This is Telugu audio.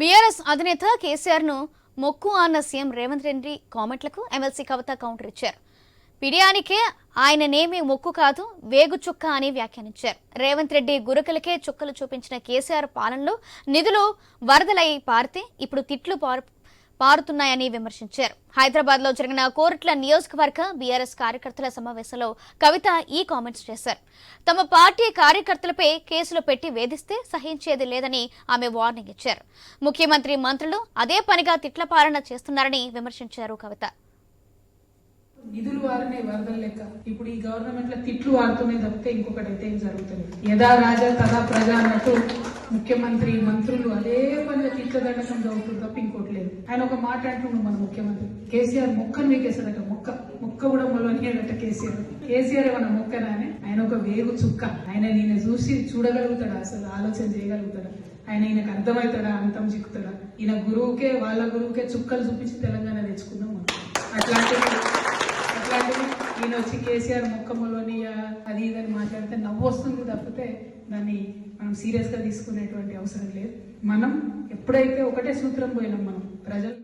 బీఆర్ఎస్ అధినేత కేసీఆర్ను మొక్కు అన్న సీఎం రేవంత్ రెడ్డి కామెంట్లకు ఎమ్మెల్సీ కవిత కౌంటర్ ఇచ్చారు. పిడియానికే ఆయననేమి మొక్కు కాదు వేగు చుక్క అని వ్యాఖ్యానించారు. రేవంత్ రెడ్డి గురకలకే చుక్కలు చూపించిన కేసీఆర్ పాలనలో నిధులు వరదలై పారితే ఇప్పుడు తిట్లు పారు పారుతున్నాయని విమర్శించారు. హైదరాబాద్లో జరిగిన కోరిట్ల నియోజకవర్గ బీఆర్ఎస్ కార్యకర్తల సమావేశంలో కవిత ఈ కామెంట్స్ చేశారు. తమ పార్టీ కార్యకర్తలపై కేసులు పెట్టి వేధిస్తే సహించేది లేదని ఆమె వార్నింగ్ ఇచ్చారు. ముఖ్యమంత్రి మంత్రులు అదే పనిగా తిట్లపాలన చేస్తున్నారని విమర్శించారు కవిత. నిధులు వారినే వరదలు లెక్క. ఇప్పుడు ఈ గవర్నమెంట్లో తిట్లు వాడుతూనే తప్పితే ఇంకొకటి అయితే ఏం జరుగుతుంది? యథా రాజా తదా ప్రజా అన్నట్టు ముఖ్యమంత్రి మంత్రులు అదే పనిగా తిట్ల దండకం చదువుతుంది తప్ప ఇంకోటి లేదు. ఆయన ఒక మాట అంటున్నాడు మన ముఖ్యమంత్రి. కేసీఆర్ మొక్కను మీకేసాడట మొక్క. మొక్క కూడా మొలవనియాడట కేసీఆర్. కేసీఆర్ ఏమన్నా మొక్కనా ఆయన? ఒక వేగు చుక్క. ఆయన నేను చూసి చూడగలుగుతాడా? అసలు ఆలోచన చేయగలుగుతాడా? ఆయన ఈయనకు అర్థమవుతాడా? అంతం చిక్కుతాడా? ఈయన గురువుకే వాళ్ళ గురువుకే చుక్కలు చూపించి తెలంగాణ ఆయన వచ్చి కేసీఆర్ ముఖములోని అది ఇదని మాట్లాడితే నవ్వు వస్తుంది తప్పితే దాన్ని మనం సీరియస్గా తీసుకునేటువంటి అవసరం లేదు. మనం ఎప్పుడైతే ఒకటే సూత్రం పోయినాం మనం ప్రజలు